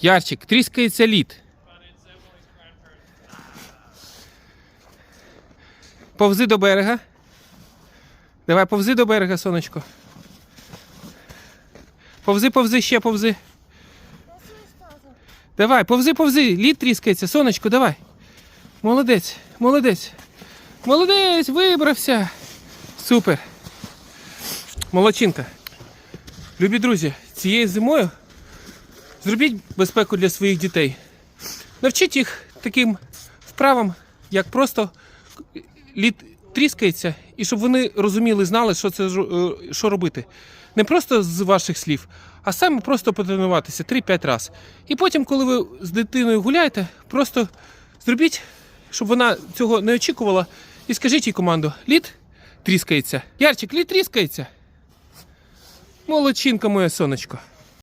Ярчик, тріскається лід. Повзи до берега. Давай, повзи до берега, сонечко. Повзи, повзи, ще повзи. Давай, повзи, повзи. Лід тріскається, сонечко, давай. Молодець, молодець. Молодець, вибрався. Супер. Молодчинка. Любі друзі, цією зимою зробіть безпеку для своїх дітей. Навчіть їх таким вправам, як просто лід тріскається, і щоб вони розуміли, знали, що це е, що робити. Не просто з ваших слів, а саме просто потренуватися 3-5 разів. І потім, коли ви з дитиною гуляєте, просто зробіть, щоб вона цього не очікувала, і скажіть їй команду: лід тріскається. Ярчик, лід тріскається. Молодчинка моє сонечко.